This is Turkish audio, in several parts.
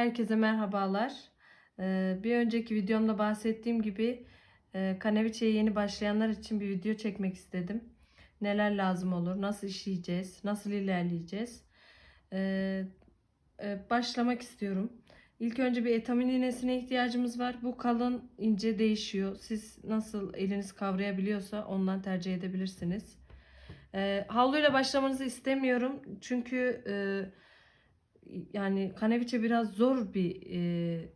Herkese merhabalar. Ee, bir önceki videomda bahsettiğim gibi e, kaneviçeye yeni başlayanlar için bir video çekmek istedim. Neler lazım olur, nasıl işleyeceğiz, nasıl ilerleyeceğiz. Ee, e, başlamak istiyorum. İlk önce bir etamin iğnesine ihtiyacımız var. Bu kalın ince değişiyor. Siz nasıl eliniz kavrayabiliyorsa ondan tercih edebilirsiniz. Ee, havluyla başlamanızı istemiyorum. Çünkü e, yani kaneviçe biraz zor bir e,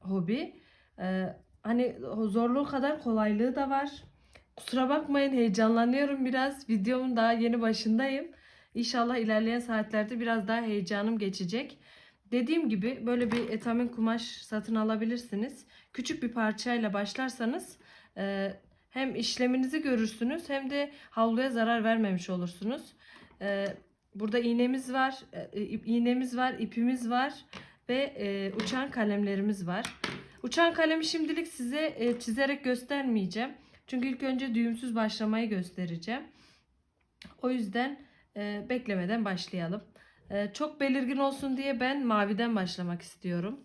hobi. E, hani zorluğu kadar kolaylığı da var. Kusura bakmayın heyecanlanıyorum biraz. Videomun daha yeni başındayım. İnşallah ilerleyen saatlerde biraz daha heyecanım geçecek. Dediğim gibi böyle bir etamin kumaş satın alabilirsiniz. Küçük bir parçayla başlarsanız e, hem işleminizi görürsünüz hem de havluya zarar vermemiş olursunuz. E, Burada iğnemiz var, e, iğnemiz var, ipimiz var ve e, uçan kalemlerimiz var. Uçan kalemi şimdilik size e, çizerek göstermeyeceğim. Çünkü ilk önce düğümsüz başlamayı göstereceğim. O yüzden beklemeden başlayalım. Çok belirgin olsun diye ben maviden başlamak istiyorum.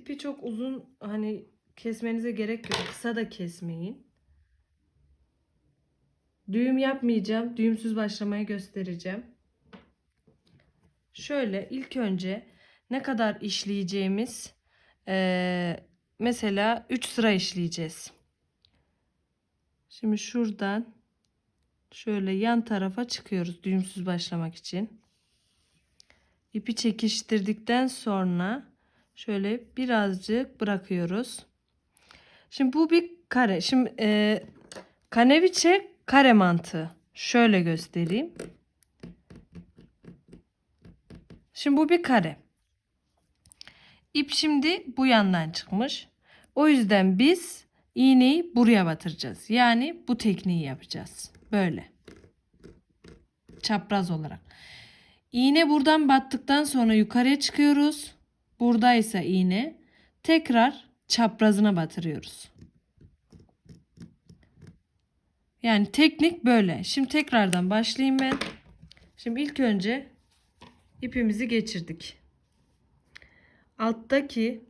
İpi çok uzun hani kesmenize gerek yok. Kısa da kesmeyin. Düğüm yapmayacağım. Düğümsüz başlamayı göstereceğim. Şöyle ilk önce ne kadar işleyeceğimiz eee, mesela 3 sıra işleyeceğiz. Şimdi şuradan şöyle yan tarafa çıkıyoruz düğümsüz başlamak için. İpi çekiştirdikten sonra Şöyle birazcık bırakıyoruz. Şimdi bu bir kare. Şimdi e, kaneviçe kare mantığı. Şöyle göstereyim. Şimdi bu bir kare. İp şimdi bu yandan çıkmış. O yüzden biz iğneyi buraya batıracağız. Yani bu tekniği yapacağız. Böyle. Çapraz olarak. İğne buradan battıktan sonra yukarıya çıkıyoruz. Buradaysa iğne tekrar çaprazına batırıyoruz. Yani teknik böyle. Şimdi tekrardan başlayayım ben. Şimdi ilk önce ipimizi geçirdik. Alttaki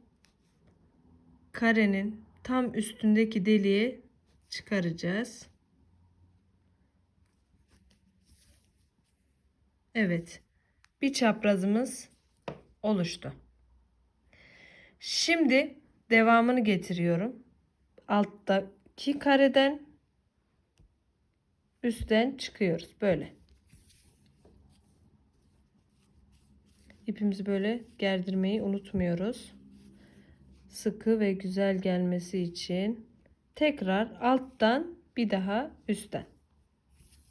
karenin tam üstündeki deliği çıkaracağız. Evet. Bir çaprazımız oluştu. Şimdi devamını getiriyorum. Alttaki kareden üstten çıkıyoruz. Böyle. İpimizi böyle gerdirmeyi unutmuyoruz. Sıkı ve güzel gelmesi için tekrar alttan bir daha üstten.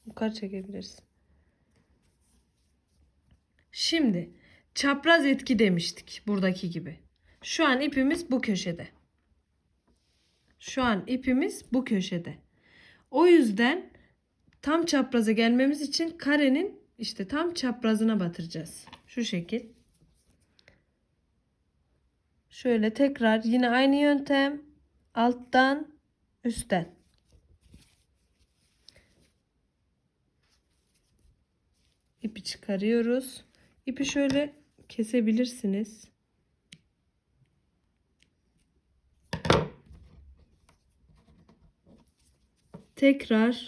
Yukarı çekebiliriz. Şimdi çapraz etki demiştik buradaki gibi. Şu an ipimiz bu köşede. Şu an ipimiz bu köşede. O yüzden tam çapraza gelmemiz için karenin işte tam çaprazına batıracağız. Şu şekil. Şöyle tekrar yine aynı yöntem alttan üstten. İpi çıkarıyoruz. İpi şöyle kesebilirsiniz. Tekrar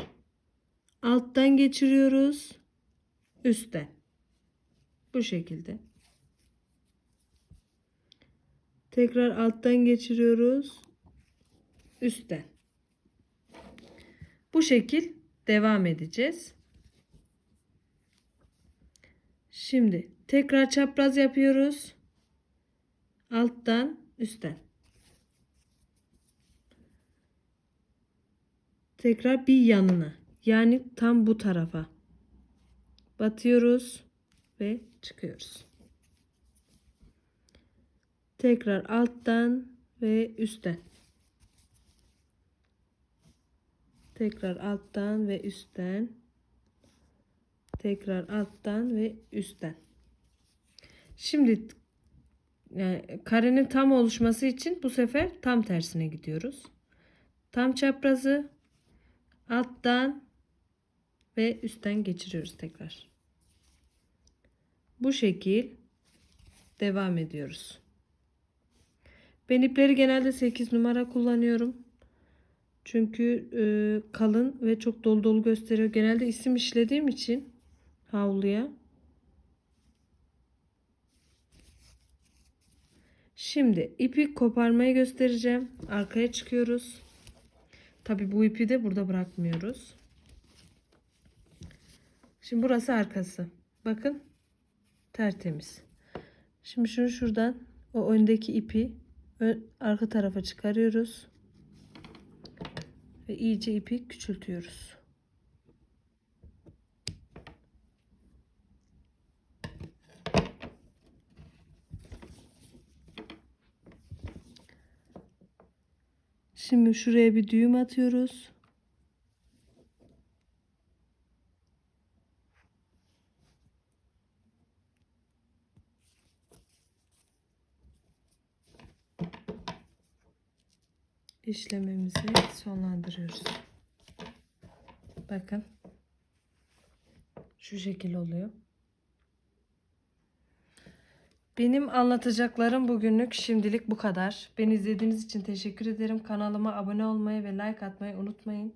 alttan geçiriyoruz. Üstten. Bu şekilde. Tekrar alttan geçiriyoruz. Üstten. Bu şekil devam edeceğiz. Şimdi tekrar çapraz yapıyoruz. Alttan üstten. Tekrar bir yanına. Yani tam bu tarafa. Batıyoruz ve çıkıyoruz. Tekrar alttan ve üstten. Tekrar alttan ve üstten. Tekrar alttan ve üstten. Şimdi yani karenin tam oluşması için bu sefer tam tersine gidiyoruz. Tam çaprazı alttan ve üstten geçiriyoruz tekrar. Bu şekil devam ediyoruz. Ben ipleri genelde 8 numara kullanıyorum. Çünkü e, kalın ve çok dolu dolu gösteriyor. Genelde isim işlediğim için havluya. Şimdi ipi koparmayı göstereceğim. Arkaya çıkıyoruz. Tabi bu ipi de burada bırakmıyoruz. Şimdi burası arkası. Bakın tertemiz. Şimdi şunu şuradan o öndeki ipi ön, arka tarafa çıkarıyoruz. Ve iyice ipi küçültüyoruz. Şimdi şuraya bir düğüm atıyoruz. işlememizi sonlandırıyoruz. Bakın. Şu şekil oluyor. Benim anlatacaklarım bugünlük şimdilik bu kadar. Beni izlediğiniz için teşekkür ederim. Kanalıma abone olmayı ve like atmayı unutmayın.